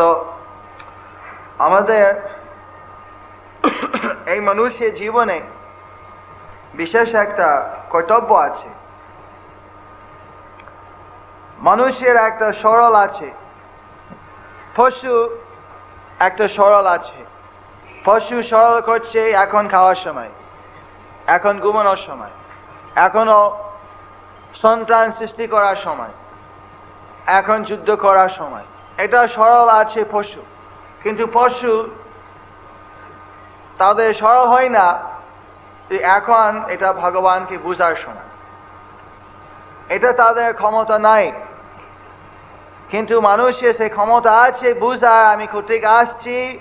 তো আমাদের এই মানুষের জীবনে বিশেষ একটা কর্তব্য আছে। মানুষের একটা সরল আছে। পশু একটা সরল আছে। পশু সরল করছে এখন খাওয়ার সময়, এখন ঘুমানোর সময় এখনও সন্তান সৃষ্টি করার সময়, এখন যুদ্ধ করার সময়। এটা সরল আছে পশু। কিন্তু পশু তাদের সরল হয় না এখন এটা ভগবানকে বুঝার সময়। এটা তাদের ক্ষমতা নাই। কিন্তু মানুষের সেই ক্ষমতা আছে বুঝার, আমি কোথেক আসছি।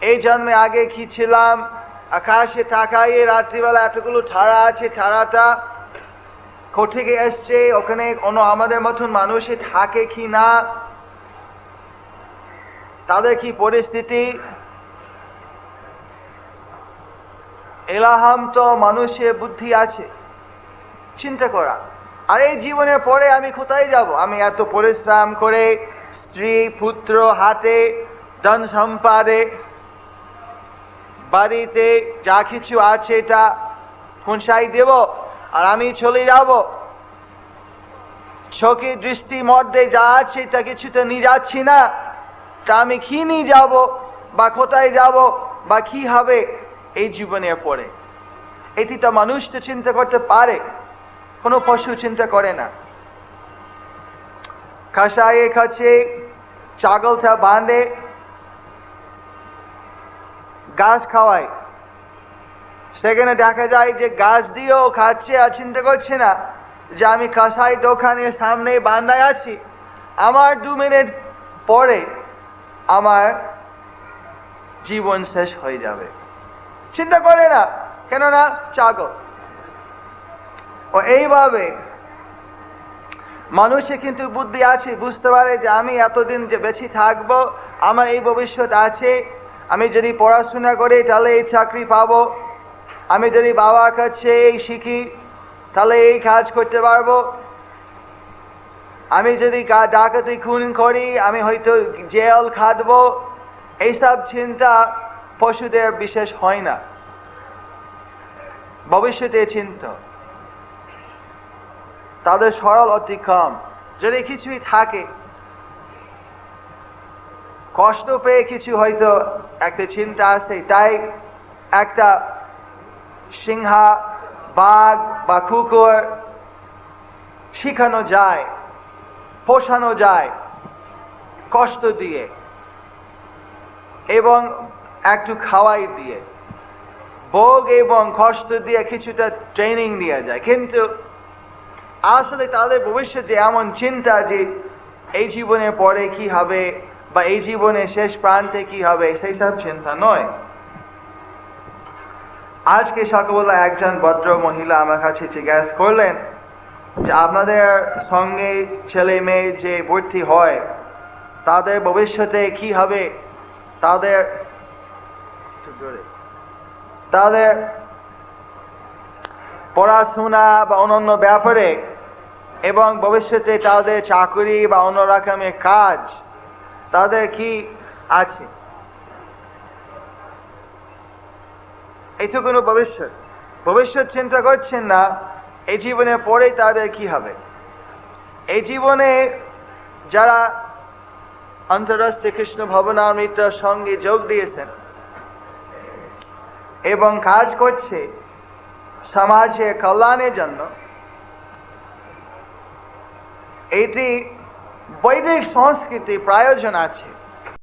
এই জন্মে আগে কি ছিলাম? আকাশে তাকাইয়ে রাত্রিবেলা এতগুলো তারা আছে তারাটা কোথেকে এসছে ওখানে কোনো আমাদের মতন মানুষে থাকে কি না? তাদের কি পরিস্থিতি? এলাহাম তো মানুষের বুদ্ধি আছে। চিন্তা করা। আর এই জীবনের পরে আমি কোথায় যাব? আমি এত পরিশ্রম করে স্ত্রী, পুত্র, হাতে, ধন সম্পাদে, বাড়িতে যা কিছু আছে এটা খুনসাই দেব। আর আমি চলে যাব। চোখে দৃষ্টি মধ্যে যা আছে তা কিছুতে নিয়ে যাচ্ছি না। তা আমি কি নিয়ে যাব বা কোথায় যাব বা কি হবে এই জীবনের পরে এটি তো মানুষ তো চিন্তা করতে পারে, কোনো পশু চিন্তা করে না। খাসায়ে কাছে ছাগলটা বাঁধে, গাছ খাওয়ায়। সেখানে দেখা যায় যে গাছ দিয়েও খাচ্ছে আর চিন্তা করছে না যে আমি কাঁসাই দোকানের সামনে বান্দায় আছি। আমার দু মিনিট পরে আমার জীবন শেষ হয়ে যাবে। চিন্তা করে না, কেননা চাগল ও এইভাবে মানুষের কিন্তু বুদ্ধি আছে, বুঝতে পারে যে আমি এতদিন যে বেঁচে থাকব, আমার এই ভবিষ্যৎ আছে, আমি যদি পড়াশোনা করি তাহলে এই চাকরি পাবো। আমি যদি বাবার কাছে এই শিখি, তাহলে এই কাজ করতে পারব। আমি যদি ডাকাতি, খুন করি, আমি হয়তো জেল খাটবো। এইসব চিন্তা পশুদের বিশেষ হয় না। ভবিষ্যতে চিন্তা। তাদের সরল অতি কম যদি কিছুই থাকে, কষ্ট পেয়ে কিছু হয়তো একটা চিন্তা আছে। তাই একটা সিংহা, বাঘ বা কুকুর শিখানো যায়, পোষানো যায় কষ্ট দিয়ে এবং একটু খাওয়াই দিয়ে। ভোগ এবং কষ্ট দিয়ে কিছুটা ট্রেনিং দেওয়া যায়। কিন্তু আসলে তাদের ভবিষ্যতে এমন চিন্তা যে এই জীবনের পরে কি হবে বা এই জীবনের শেষ প্রান্তে কি হবে সেই সব চিন্তা নয়। আজকে সকালবেলা একজন ভদ্র মহিলা আমার কাছে জিজ্ঞাসা করলেন যে আপনাদের সঙ্গে ছেলে মেয়ে যে ভর্তি হয়, তাদের ভবিষ্যতে কি হবে? তাদের তাদের পড়াশোনা বা অন্যান্য ব্যাপারে এবং ভবিষ্যতে তাদের চাকরি বা অন্য রকমের কাজ, তাদের কি আছে? এইটুকুনো ভবিষ্যৎ। ভবিষ্যৎ চিন্তা করছেন না, এই জীবনের পরে তাদের কি হবে? এই জীবনে যারা আন্তর্রাষ্ট্রীয় কৃষ্ণ ভবনামৃতর সঙ্গে যোগ দিয়েছেন এবং কাজ করছে সমাজের কল্যাণের জন্য, এটি বৈদিক সংস্কৃতি প্রয়োজন আছে।